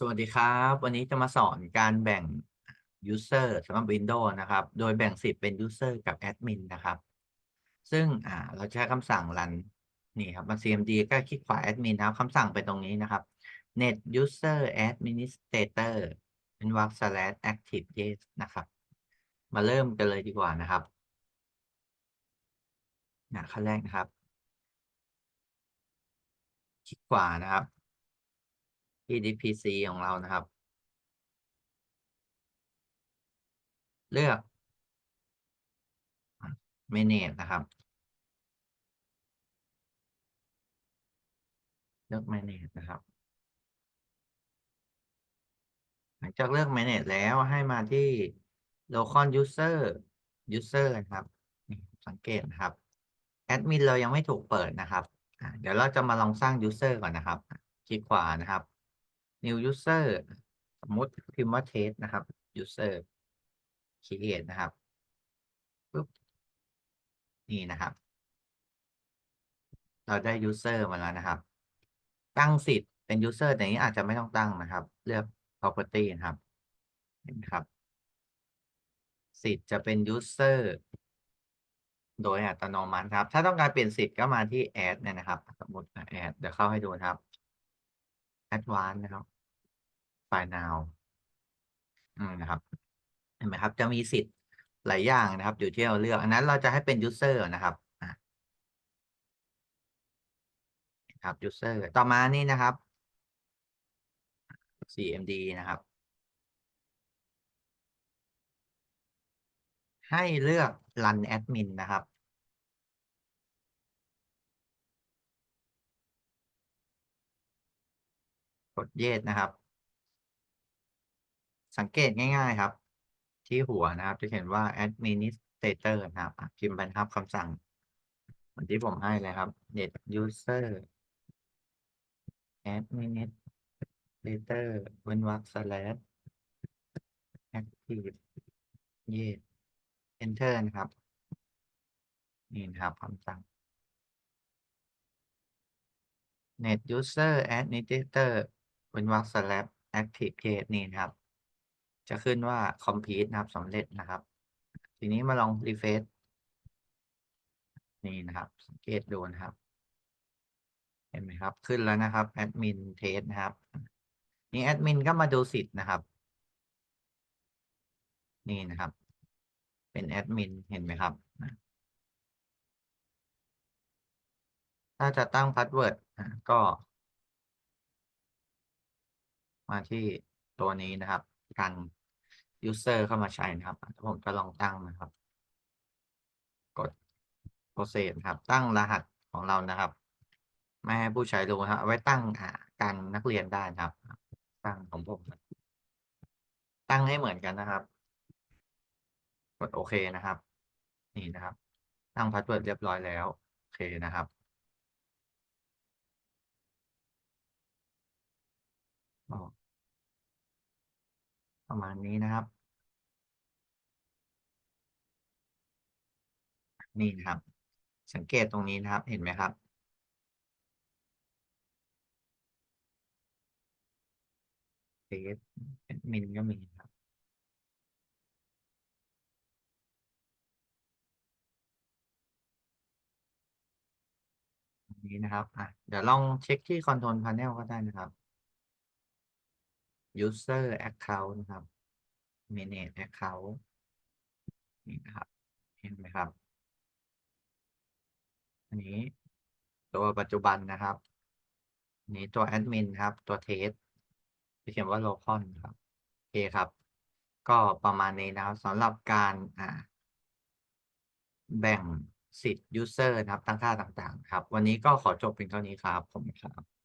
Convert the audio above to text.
สวัสดีครับ วันนี้จะมาสอนการแบ่ง user สำหรับ Windows นะครับ โดยแบ่งสิทธิ์เป็น user กับ admin นะครับ ซึ่งอ่าเราใช้คำสั่ง run นี่ครับมัน cmd ก็คลิกขวา admin นะครับคำสั่งเป็นตรงนี้นะครับ net user administrator เป็นวรรค slash active yes นะครับ มาเริ่มกันเลยดีกว่านะครับนะขั้นแรกนะครับ คลิกขวานะครับ PDPC ของเรานะครับ เลือก manage นะครับ เลือก manage นะครับ หลังจากเลือก manage แล้วให้มาที่ local user user นะครับนี่สังเกตนะครับ admin เรายังไม่ถูกเปิดนะครับ เดี๋ยวเราจะมาลองสร้าง user ก่อนนะครับ คลิกขวานะครับ new user สมมติพิมพ์ว่า test นะครับ user create นะครับปุ๊บนี่นะครับ เราได้ user มาแล้วนะครับ ตั้งสิทธิ์เป็น user แต่นี้อาจจะไม่ต้องตั้งนะครับ เลือก property นะครับ เห็นไหมครับ สิทธิ์จะเป็น user โดยอัตโนมัติครับ ถ้าต้องการเปลี่ยนสิทธิ์ก็มาที่ add เนี่ยนะครับ สมมติ add เดี๋ยวเข้าให้ดูนะครับ advanced นะครับ find now อืมนะครับเห็นไหมครับ จะมีสิทธิ์หลายอย่างนะครับ อยู่ที่เราเลือก อันนั้นเราจะให้เป็น user นะครับครับ user ต่อมานี่นะครับ cmd นะครับ ให้เลือก run admin นะครับ กด yes นะครับ สังเกตง่าย ๆครับ ที่หัวนะครับ จะเขียนว่า administrator นะครับพิมพ์ไปนะครับคำสั่งเหมือนที่ผมให้เลยครับ net user administrator เว้นวรรค slash active yes enter นะครับ นี่นะครับคำสั่ง net user administrator เว้นวรรค slash active yes นี่นะครับ จะขึ้นว่า complete นะครับสำเร็จนะครับ ทีนี้มาลอง refresh นี่นะครับสังเกตดูนะครับ เห็นไหมครับ ขึ้นแล้วนะครับ admin test นะครับ นี่ admin ก็มาดูสิทธิ์นะครับ นี่นะครับ เป็น admin เห็นไหมครับถ้าจะตั้ง password ก็ มาที่ตัวนี้นะครับ กัน user เข้ามาใช้นะครับผมจะลองตั้งนะครับ กด process ครับ ตั้งรหัสของเรานะครับ ไม่ให้ผู้ใช้รู้ครับไว้ตั้งการนักเรียนได้นะครับ ตั้งของผมตั้งให้เหมือนกันนะครับ กดโอเคนะครับ นี่นะครับ ตั้งพาสเวิร์ดเรียบร้อยแล้ว โอเคนะครับอ๋อ ประมาณนี้นะครับ นี่นะครับ สังเกตตรงนี้นะครับ เห็นไหมครับ เฟซแอดมินก็มีครับนี้นะครับอะเดี๋ยวลองเช็คที่ Control Panel ก็ได้นะครับ User Account นะครับ Manage Account นี่นะครับ เห็นไหมครับ อันนี้ตัวปัจจุบันนะครับนี้ตัวแอดมินครับ ตัวเทสจะเขียนว่า local ครับ โอเคครับ ก็ประมาณนี้นะครับสำหรับการอ่าแบ่งสิทธิ์ user นะครับ ตั้งค่าต่างๆ ครับ วันนี้ก็ขอจบเพียงเท่านี้ครับ ผมครับ